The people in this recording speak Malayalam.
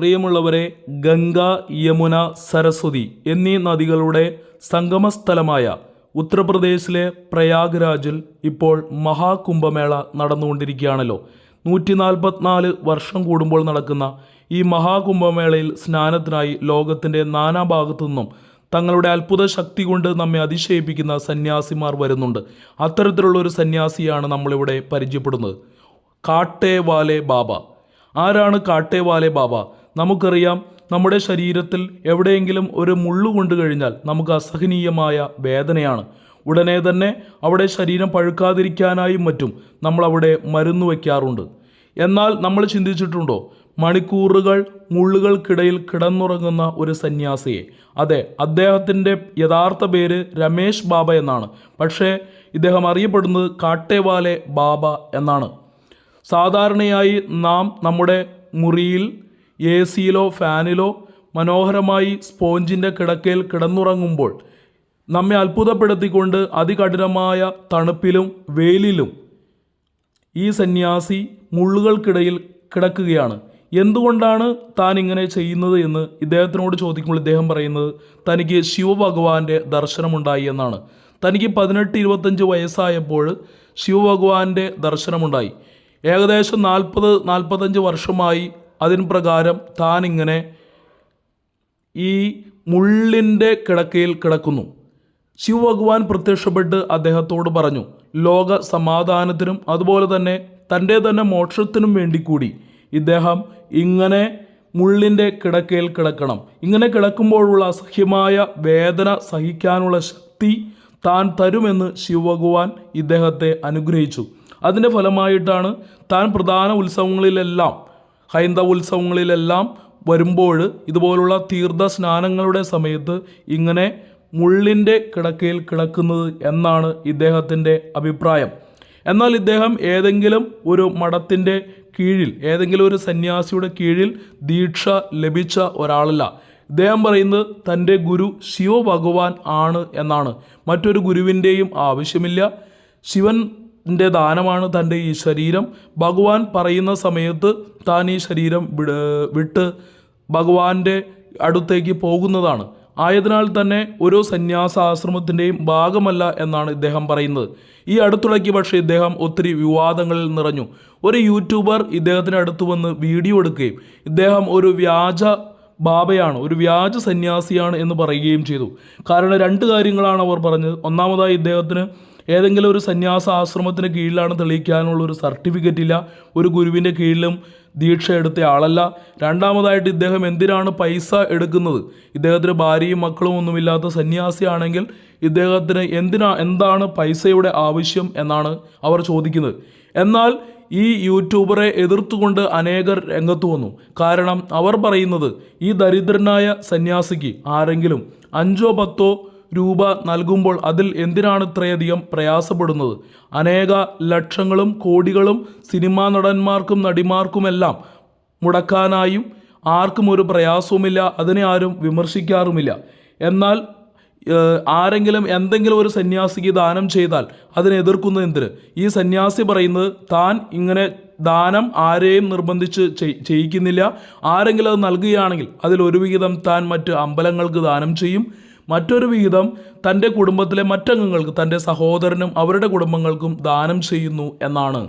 പ്രിയമുള്ളവരെ ഗംഗ യമുന സരസ്വതി എന്നീ നദികളുടെ സംഗമസ്ഥലമായ ഉത്തർപ്രദേശിലെ പ്രയാഗ്രാജിൽ ഇപ്പോൾ മഹാകുംഭമേള നടന്നുകൊണ്ടിരിക്കുകയാണല്ലോ. നൂറ്റി നാൽപ്പത്തിനാല് വർഷം കൂടുമ്പോൾ നടക്കുന്ന ഈ മഹാകുംഭമേളയിൽ സ്നാനത്തിനായി ലോകത്തിന്റെ നാനാഭാഗത്തു നിന്നും തങ്ങളുടെ അത്ഭുത ശക്തി കൊണ്ട് നമ്മെ അതിശയിപ്പിക്കുന്ന സന്യാസിമാർ വരുന്നുണ്ട്. അത്തരത്തിലുള്ള ഒരു സന്യാസിയാണ് നമ്മളിവിടെ പരിചയപ്പെടുന്നത്. കാട്ടേവാലെ ബാബ. ആരാണ് കാട്ടേവാലെ ബാബ? നമുക്കറിയാം നമ്മുടെ ശരീരത്തിൽ എവിടെയെങ്കിലും ഒരു മുള്ളു കൊണ്ടു കഴിഞ്ഞാൽ നമുക്ക് അസഹനീയമായ വേദനയാണ്. ഉടനെ തന്നെ അവിടെ ശരീരം പഴുക്കാതിരിക്കാനായും മറ്റും നമ്മളവിടെ മരുന്ന് വയ്ക്കാറുണ്ട്. എന്നാൽ നമ്മൾ ചിന്തിച്ചിട്ടുണ്ടോ? മണിക്കൂറുകൾ മുള്ളുകൾക്കിടയിൽ കിടന്നുറങ്ങുന്ന ഒരു സന്യാസിയെ. അതെ അദ്ദേഹത്തിന്റെ യഥാർത്ഥ പേര് രമേശ് ബാബ എന്നാണ്. പക്ഷേ ഇദ്ദേഹം അറിയപ്പെടുന്നത് കാട്ടേവാലെ ബാബ എന്നാണ്. സാധാരണയായി നാം നമ്മുടെ മുറിയിൽ എ സിയിലോ ഫാനിലോ മനോഹരമായി സ്പോഞ്ചിന്റെ കിടക്കയിൽ കിടന്നുറങ്ങുമ്പോൾ നമ്മെ അത്ഭുതപ്പെടുത്തിക്കൊണ്ട് അതികഠിനമായ തണുപ്പിലും വെയിലിലും ഈ സന്യാസി മുള്ളുകൾക്കിടയിൽ കിടക്കുകയാണ്. എന്തുകൊണ്ടാണ് താൻ ഇങ്ങനെ ചെയ്യുന്നത് എന്ന് ഇദ്ദേഹത്തിനോട് ചോദിക്കുമ്പോൾ ഇദ്ദേഹം പറയുന്നത് തനിക്ക് ശിവഭഗവാന്റെ ദർശനമുണ്ടായി എന്നാണ്. തനിക്ക് പതിനെട്ട് ഇരുപത്തഞ്ച് വയസ്സായപ്പോൾ ശിവഭഗവാന്റെ ദർശനമുണ്ടായി. ഏകദേശം നാൽപ്പത് നാൽപ്പത്തഞ്ച് വർഷമായി അതിന് പ്രകാരം താനിങ്ങനെ ഈ മുള്ളിന്റെ കിടക്കയിൽ കിടക്കുന്നു. ശിവഭഗവാൻ പ്രത്യക്ഷപ്പെട്ട് അദ്ദേഹത്തോട് പറഞ്ഞു ലോക സമാധാനത്തിനും അതുപോലെ തന്നെ തന്റെ തന്നെ മോക്ഷത്തിനും വേണ്ടി കൂടി ഇദ്ദേഹം ഇങ്ങനെ മുള്ളിന്റെ കിടക്കയിൽ കിടക്കണം. ഇങ്ങനെ കിടക്കുമ്പോഴുള്ള അസഹ്യമായ വേദന സഹിക്കാനുള്ള ശക്തി താൻ തരുമെന്ന് ശിവഭഗവാൻ ഇദ്ദേഹത്തെ അനുഗ്രഹിച്ചു. അതിന്റെ ഫലമായിട്ടാണ് താൻ പ്രധാന ഉത്സവങ്ങളിലെല്ലാം ഹൈന്ദവ ഉത്സവങ്ങളിലെല്ലാം വരുമ്പോൾ ഇതുപോലുള്ള തീർത്ഥ സ്നാനങ്ങളുടെ സമയത്ത് ഇങ്ങനെ മുള്ളിന്റെ കിടക്കയിൽ കിടക്കുന്നത് എന്നാണ് ഇദ്ദേഹത്തിന്റെ അഭിപ്രായം. എന്നാൽ ഇദ്ദേഹം ഏതെങ്കിലും ഒരു മഠത്തിന്റെ കീഴിൽ ഏതെങ്കിലും ഒരു സന്യാസിയുടെ കീഴിൽ ദീക്ഷ ലഭിച്ച ഒരാളല്ല. ഇദ്ദേഹം പറയുന്നത് തന്റെ ഗുരു ശിവഭഗവാൻ ആണ് എന്നാണ്. മറ്റൊരു ഗുരുവിന്റെയും ആവശ്യമില്ല. ശിവന്റെ ദാനമാണ് തന്റെ ഈ ശരീരം. ഭഗവാൻ പറയുന്ന സമയത്ത് താൻ ഈ ശരീരം വിട് വിട്ട് ഭഗവാന്റെ അടുത്തേക്ക് പോകുന്നതാണ്. ആയതിനാൽ തന്നെ ഒരു സന്യാസാശ്രമത്തിന്റെയും ഭാഗമല്ല എന്നാണ് ഇദ്ദേഹം പറയുന്നത്. ഈ അടുത്തിടയ്ക്ക് പക്ഷേ ഇദ്ദേഹം ഒത്തിരി വിവാദങ്ങളിൽ നിറഞ്ഞു. ഒരു യൂട്യൂബർ ഇദ്ദേഹത്തിന് അടുത്ത് വന്ന് വീഡിയോ എടുക്കുകയും ഇദ്ദേഹം ഒരു വ്യാജ ബാബയാണ് ഒരു വ്യാജ സന്യാസിയാണ് എന്ന് പറയുകയും ചെയ്തു. കാരണം രണ്ട് കാര്യങ്ങളാണ് അവർ പറഞ്ഞത്. ഒന്നാമതായി ഇദ്ദേഹത്തിന് ഏതെങ്കിലും ഒരു സന്യാസ ആശ്രമത്തിന് കീഴിലാണ് തെളിയിക്കാനുള്ള ഒരു സർട്ടിഫിക്കറ്റ് ഇല്ല. ഒരു ഗുരുവിന്റെ കീഴിലും ദീക്ഷ എടുത്ത ആളല്ല. രണ്ടാമതായിട്ട് ഇദ്ദേഹം എന്തിനാണ് പൈസ എടുക്കുന്നത്? ഇദ്ദേഹത്തിന് ഭാര്യയും മക്കളും ഒന്നുമില്ലാത്ത സന്യാസിയാണെങ്കിൽ ഇദ്ദേഹത്തിന് എന്തിനാ എന്താണ് പൈസയുടെ ആവശ്യം എന്നാണ് അവർ ചോദിക്കുന്നത്. എന്നാൽ ഈ യൂട്യൂബറെ എതിർത്തുകൊണ്ട് അനേകർ രംഗത്ത് വന്നു. കാരണം അവർ പറയുന്നത് ഈ ദരിദ്രനായ സന്യാസിക്ക് ആരെങ്കിലും അഞ്ചോ പത്തോ രൂപ നൽകുമ്പോൾ അതിൽ എന്തിനാണ് ഇത്രയധികം പ്രയാസപ്പെടുന്നത്? അനേക ലക്ഷങ്ങളും കോടികളും സിനിമാ നടന്മാർക്കും നടിമാർക്കുമെല്ലാം മുടക്കാനായും ആർക്കും ഒരു പ്രയാസവുമില്ല അതിനെ ആരും വിമർശിക്കാറുമില്ല. എന്നാൽ ആരെങ്കിലും എന്തെങ്കിലും ഒരു സന്യാസിക്ക് ദാനം ചെയ്താൽ അതിനെ എതിർക്കുന്നത് എന്തിന്? ഈ സന്യാസി പറയുന്നത് താൻ ഇങ്ങനെ ദാനം ആരെയും നിർബന്ധിച്ച് ചെയ്യിക്കുന്നില്ല. ആരെങ്കിലും അത് നൽകുകയാണെങ്കിൽ അതിൽ ഒരു വിഹിതം താൻ മറ്റ് അമ്പലങ്ങൾക്ക് ദാനം ചെയ്യും. മറ്റൊരു വിഹിതം തന്റെ കുടുംബത്തിലെ മറ്റംഗങ്ങൾക്ക് തന്റെ സഹോദരനും അവരുടെ കുടുംബങ്ങൾക്കും ദാനം ചെയ്യുന്നു എന്നാണ്.